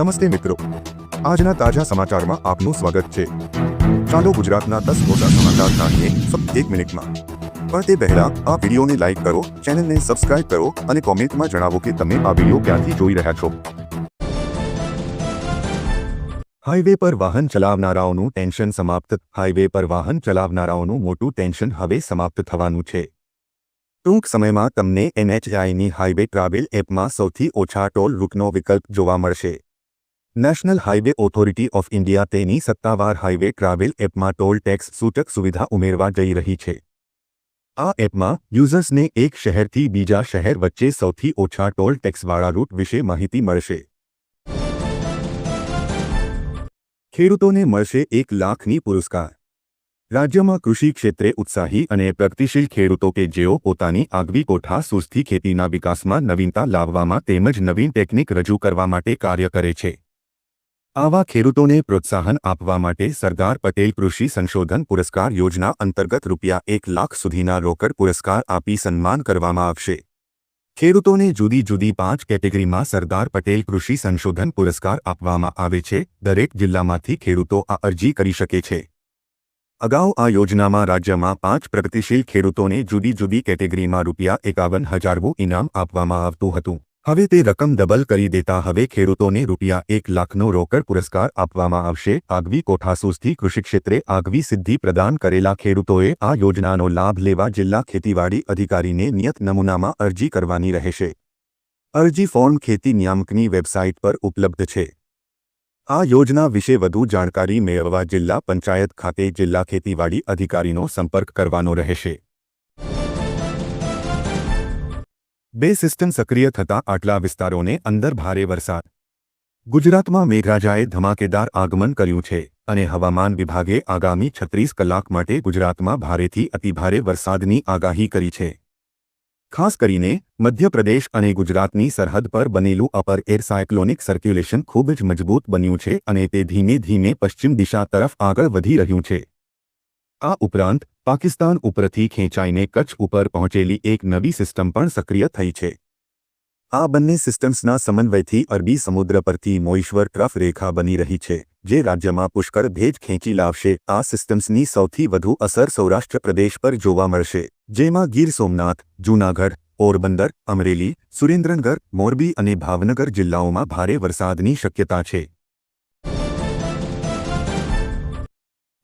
નમસ્તે મિત્રો. આજના તાજા સમાચારમાં આપનું સ્વાગત છે. ચાલો ગુજરાતના દસ મોટા સમાચાર જાણીએ એક મિનિટમાં. પણ તે પહેલા આ વિડીયોને લાઇક કરો, ચેનલને સબસ્ક્રાઇબ કરો અને કોમેન્ટમાં જણાવો કે તમે આ વીડિયો ક્યાંથી જોઈ રહ્યા છો. હાઈવે પર વાહન ચલાવનારાઓનું ટેન્શન સમાપ્ત, હાઈવે પર વાહન ચલાવનારાઓનું મોટું ટેન્શન હવે સમાપ્ત થવાનું છે. ટૂંક સમયમાં તમને એનએચઆઈની હાઈવે ટ્રાવેલ એપમાં સૌથી ઓછા ટોલ રૂટનો વિકલ્પ જોવા મળશે. National highway authority of India તેની સત્તાવાર હાઇવે ટ્રાવેલ એપમાં ટોલ ટેક્સ સૂચક સુવિધા ઉમેરવા જઈ રહી છે. આ એપમાં યુઝર્સને એક શહેરથી બીજા શહેર વચ્ચે સૌથી ઓછા ટોલ ટેક્સવાળા રૂટ વિશે માહિતી મળશે. ખેડૂતોને મળશે એક લાખની પુરસ્કાર. રાજ્યમાં કૃષિ ક્ષેત્રે ઉત્સાહી અને પ્રગતિશીલ ખેડૂતો કે જેઓ પોતાની આગવી કોઠા સુસ્થી ખેતીના વિકાસમાં નવીનતા લાવવામાં તેમજ નવીન ટેકનિક રજૂ કરવા માટે કાર્ય કરે છે. આવા ખેડૂતોને પ્રોત્સાહન આપવા માટે સરદાર પટેલ કૃષિ સંશોધન પુરસ્કાર યોજના અંતર્ગત રૂપિયા એક લાખ સુધીના રોકડ પુરસ્કાર આપી સન્માન કરવામાં આવશે. ખેડૂતોને જુદી જુદી પાંચ કેટેગરીમાં સરદાર પટેલ કૃષિ સંશોધન પુરસ્કાર આપવામાં આવે છે. દરેક જિલ્લામાંથી ખેડૂતો આ અરજી કરી શકે છે. અગાઉ આ યોજનામાં રાજ્યમાં પાંચ પ્રગતિશીલ ખેડૂતોને જુદી જુદી કેટેગરીમાં રૂપિયા એકાવન હજારવું ઇનામ આપવામાં આવતું હતું. હવે તે રકમ ડબલ કરી દેતા હવે ખેડૂતોને રૂપિયા એક લાખનો રોકડ પુરસ્કાર આપવામાં આવશે. આગવી કોઠાસૂઝથી કૃષિક્ષેત્રે આગવી સિદ્ધિ પ્રદાન કરેલા ખેડૂતોએ આ યોજનાનો લાભ લેવા જિલ્લા ખેતીવાડી અધિકારીને નિયત નમૂનામાં અરજી કરવાની રહેશે. અરજી ફોર્મ ખેતી નિયામકની વેબસાઇટ પર ઉપલબ્ધ છે. આ યોજના વિશે વધુ જાણકારી મેળવવા જિલ્લા પંચાયત ખાતે જિલ્લા ખેતીવાડી અધિકારીનો સંપર્ક કરવાનો રહેશે. બે સિસ્ટમ સક્રિય થતા આટલા વિસ્તારોને અંદર ભારે વરસાદ. ગુજરાતમાં મેઘરાજાએ ધમાકેદાર આગમન કર્યું છે અને હવામાન વિભાગે આગામી છત્રીસ કલાક માટે ગુજરાતમાં ભારેથી અતિભારે વરસાદની આગાહી કરી છે. ખાસ કરીને મધ્યપ્રદેશ અને ગુજરાતની સરહદ પર બનેલું અપર એર સાયક્લોનિક સર્ક્યુલેશન ખૂબ જ મજબૂત બન્યું છે અને તે ધીમે ધીમે પશ્ચિમ દિશા તરફ આગળ વધી રહ્યું છે. આ ઉપરાંત પાકિસ્તાન ઉપરથી ખેંચાઈને કચ્છ ઉપર પહોંચેલી એક નવી સિસ્ટમ પણ સક્રિય થઈ છે. આ બંને સિસ્ટમ્સના સમન્વયથી અરબી સમુદ્ર પરથી મોઈશ્વર ટ્રફ રેખા બની રહી છે, જે રાજ્યમાં પુષ્કળ ભેજ ખેંચી લાવશે. આ સિસ્ટમ્સની સૌથી વધુ અસર સૌરાષ્ટ્ર પ્રદેશ પર જોવા મળશે, જેમાં ગીર સોમનાથ, જૂનાગઢ, પોરબંદર, અમરેલી, સુરેન્દ્રનગર, મોરબી અને ભાવનગર જિલ્લાઓમાં ભારે વરસાદની શક્યતા છે.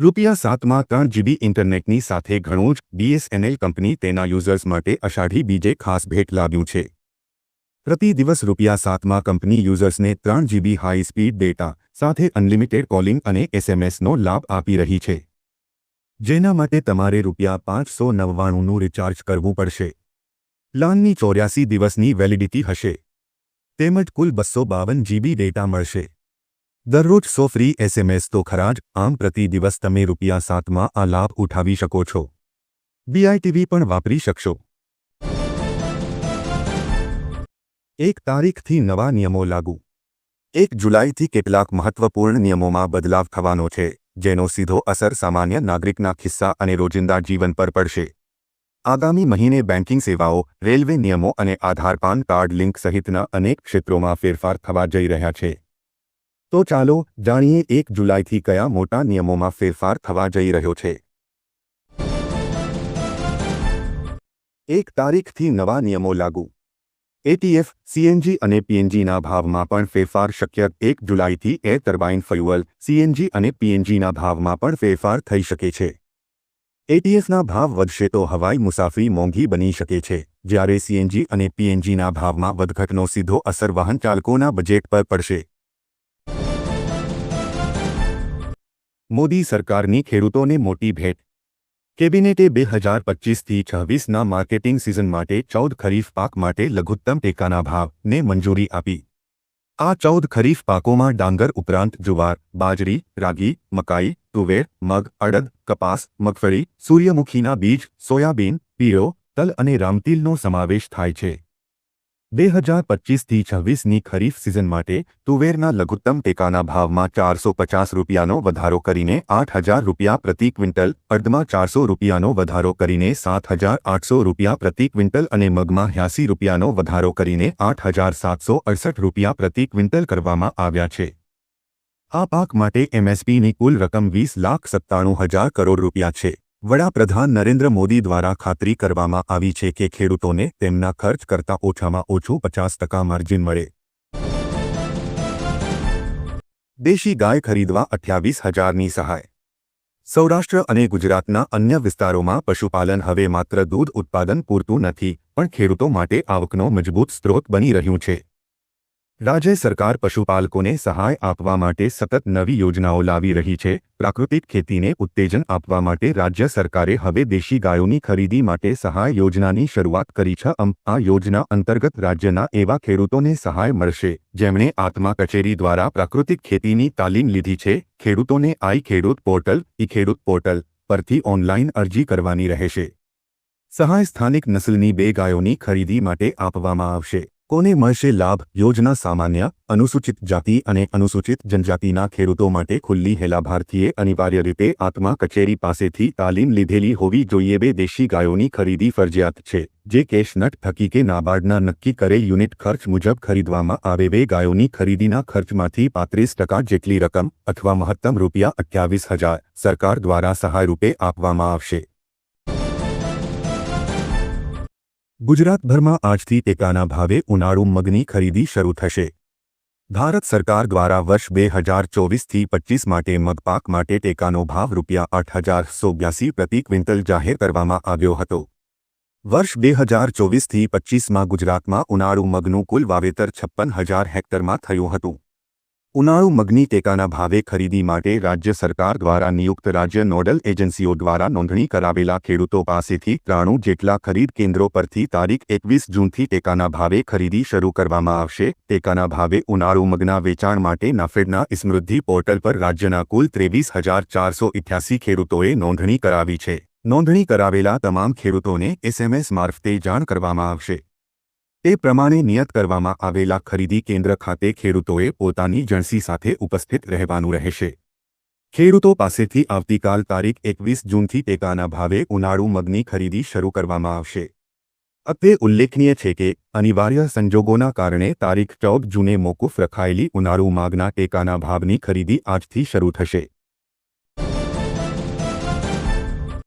રૂપિયા સાતમાં ત્રણ જીબી ઇન્ટરનેટની સાથે ઘણું જ બીએસએનએલ કંપની તેના યુઝર્સ માટે અષાઢી બીજે ખાસ ભેટ લાવ્યું છે. પ્રતિ દિવસ રૂપિયા સાતમાં કંપની યુઝર્સને ત્રણ જીબી હાઈ સ્પીડ ડેટા, સાથે અનલિમિટેડ કોલિંગ અને એસએમએસનો લાભ આપી રહી છે. જેના માટે તમારે રૂપિયા પાંચસો નવ્વાણુંનું રિચાર્જ કરવું પડશે. પ્લાનની ચોર્યાસી દિવસની વેલિડિટી હશે. તેમજ કુલ બસો બાવન જીબી ડેટા મળશે. દરરોજ સો ફ્રી એસએમએસ તો ખરા જ, આમ પ્રતિ દિવસ તમે રૂપિયા સાતમાં આ લાભ ઉઠાવી શકો છો. બીઆઈટીવી પણ વાપરી શકશો. એક તારીખથી નવા નિયમો લાગુ. એક જુલાઈથી કેટલાક મહત્વપૂર્ણ નિયમોમાં બદલાવ થવાનો છે, જેનો સીધો અસર સામાન્ય નાગરિકના ખિસ્સા અને રોજિંદા જીવન પર પડશે. આગામી મહિને બેન્કિંગ સેવાઓ, રેલવે નિયમો અને આધાર પાન કાર્ડ લિંક સહિતના અનેક ક્ષેત્રોમાં ફેરફાર થવા જઈ રહ્યા છે. તો ચાલો જાણીએ એક જુલાઈથી કયા મોટા નિયમોમાં ફેરફાર થવા જઈ રહ્યો છે. એક તારીખથી નવા નિયમો લાગુ. એટીએફ સીએનજી અને પીએનજીના ભાવમાં પણ ફેરફાર શક્ય એક જુલાઈથી એર ટર્બાઇન ફ્યુઅલ સીએનજી અને પીએનજીના ભાવમાં પણ ફેરફાર થઈ શકે છે. એટીએફના ભાવ વધશે તો હવાઈ મુસાફરી મોંઘી બની શકે છે, જ્યારે સીએનજી અને પીએનજીના ભાવમાં વધઘટનો સીધો અસર વાહન ચાલકોના બજેટ પર પડશે. મોદી સરકારની ખેડૂતોને મોટી ભેટ. કેબિનેટે બે હજાર પચીસથી છવ્વીસના માર્કેટિંગ સિઝન માટે ચૌદ ખરીફ પાક માટે લઘુત્તમ ટેકાના ભાવને મંજૂરી આપી. આ ચૌદ ખરીફ પાકોમાં ડાંગર ઉપરાંત જુવાર, બાજરી, રાગી, મકાઈ, તુવેર, મગ, અડદ, કપાસ, મગફળી, સૂર્યમુખીના બીજ, સોયાબીન, પીળો, તલ અને રામતીલનો સમાવેશ થાય છે. બે હજાર પચીસથી છવ્વીસની ખરીફ સિઝન માટે તુવેરના લઘુત્તમ ટેકાના ભાવમાં ચારસો પચાસ રૂપિયાનો વધારો કરીને આઠ હજાર રૂપિયા પ્રતિ ક્વિન્ટલ અડધમાં ચારસો રૂપિયાનો વધારો કરીને સાત હજાર આઠસો રૂપિયા પ્રતિ ક્વિન્ટલ અને મગમાં હ્યાસી રૂપિયાનો વધારો કરીને આઠ હજાર સાતસો અડસઠ રૂપિયા પ્રતિ ક્વિન્ટલ કરવામાં આવ્યા છે. આ પાક માટે એમએસપીની કુલ રકમ વીસ લાખ સત્તાણું હજાર કરોડ રૂપિયા છે. વડાપ્રધાન નરેન્દ્ર મોદી દ્વારા ખાતરી કરવામાં આવી છે કે ખેડૂતોને તેમના ખર્ચ કરતાં ઓછામાં ઓછું પચાસ ટકા માર્જિન મળે. દેશી ગાય ખરીદવા અઠ્યાવીસ હજારની સહાય. સૌરાષ્ટ્ર અને ગુજરાતના અન્ય વિસ્તારોમાં પશુપાલન હવે માત્ર દૂધ ઉત્પાદન પૂરતું નથી, પણ ખેડૂતો માટે આવકનો મજબૂત સ્ત્રોત બની રહ્યું છે. રાજ્ય સરકાર પશુપાલકોને સહાય આપવા માટે સતત નવી યોજનાઓ લાવી રહી છે. પ્રાકૃતિક ખેતીને ઉત્તેજન આપવા માટે રાજ્ય સરકારે હવે દેશી ગાયોની ખરીદી માટે સહાય યોજનાની શરૂઆત કરી છે. આ યોજના અંતર્ગત રાજ્યના એવા ખેડૂતોને સહાય મળશે, જેમણે આત્મા કચેરી દ્વારા પ્રાકૃતિક ખેતીની તાલીમ લીધી છે. ખેડૂતોને આઈ ખેડૂત પોર્ટલ, ઈ ખેડૂત પોર્ટલ પરથી ઓનલાઈન અરજી કરવાની રહેશે. સહાય સ્થાનિક નસલની બે ગાયોની ખરીદી માટે આપવામાં આવશે. કોને મળશે લાભ? યોજના સામાન્ય, અનુસૂચિત જાતિ અને અનુસૂચિત જનજાતિના ખેડૂતો માટે ખુલ્લી હે લાભાર્થીએ અનિવાર્ય રીતે આત્મા કચેરી પાસેથી તાલીમ લીધેલી હોવી જોઈએ. બે દેશી ગાયોની ખરીદી ફરજિયાત છે. જે કેશનટ થકી કે નાબાર્ડના નક્કી કરેલ યુનિટ ખર્ચ મુજબ ખરીદવામાં આવે. બે ગાયોની ખરીદીના ખર્ચમાંથી પાંત્રીસ ટકા જેટલી રકમ અથવા મહત્તમ રૂપિયા અઠ્યાવીસ હજાર સરકાર દ્વારા સહાય રૂપે આપવામાં આવશે. ગુજરાતભરમાં આજથી ટેકાના ભાવે ઉનાળુ મગની ખરીદી શરૂ થશે. ભારત સરકાર દ્વારા વર્ષ બે હજાર ચોવીસથી પચીસ માટે મગપાક માટે ટેકાનો ભાવ રૂપિયા આઠ હજાર સો બ્યાસી પ્રતિ ક્વિન્ટલ જાહેર કરવામાં આવ્યો હતો. વર્ષ બે હજાર ચોવીસથી પચીસમાં ગુજરાતમાં ઉનાળુ મગનું કુલ વાવેતર છપ્પન હજાર હેક્ટરમાં થયું હતું. ઉનાળુ મગની ટેકાના ભાવે ખરીદી માટે રાજ્ય સરકાર દ્વારા નિયુક્ત રાજ્ય નોડલ એજન્સીઓ દ્વારા નોંધણી કરાવેલા ખેડૂતો પાસેથી ત્રાણું જેટલા ખરીદ કેન્દ્રો પરથી તારીખ એકવીસ જૂનથી ટેકાના ભાવે ખરીદી શરૂ કરવામાં આવશે. ટેકાના ભાવે ઉનાળુ મગના વેચાણ માટે નાફેડના સ્મૃદ્ધિ પોર્ટલ પર રાજ્યના કુલ ત્રેવીસ હજાર ચારસો ઇઠ્યાસી ખેડૂતોએ નોંધણી કરાવી છે. નોંધણી કરાવેલા તમામ ખેડૂતોને એસએમએસ મારફતે જાણ કરવામાં આવશે. તે પ્રમાણે નિયત કરવામાં આવેલા ખરીદી કેન્દ્ર ખાતે ખેડૂતોએ પોતાની જણસી સાથે ઉપસ્થિત રહેવાનું રહેશે. ખેડૂતો પાસેથી આવતીકાલ તારીખ એકવીસ જૂનથી ટેકાના ભાવે ઉનાળુ મગની ખરીદી શરૂ કરવામાં આવશે. અત્રે ઉલ્લેખનીય છે કે, અનિવાર્ય સંજોગોના કારણે તારીખ ચૌદ જૂને મોકૂફ રખાયેલી ઉનાળુ માગના ટેકાના ભાવની ખરીદી આજથી શરૂ થશે.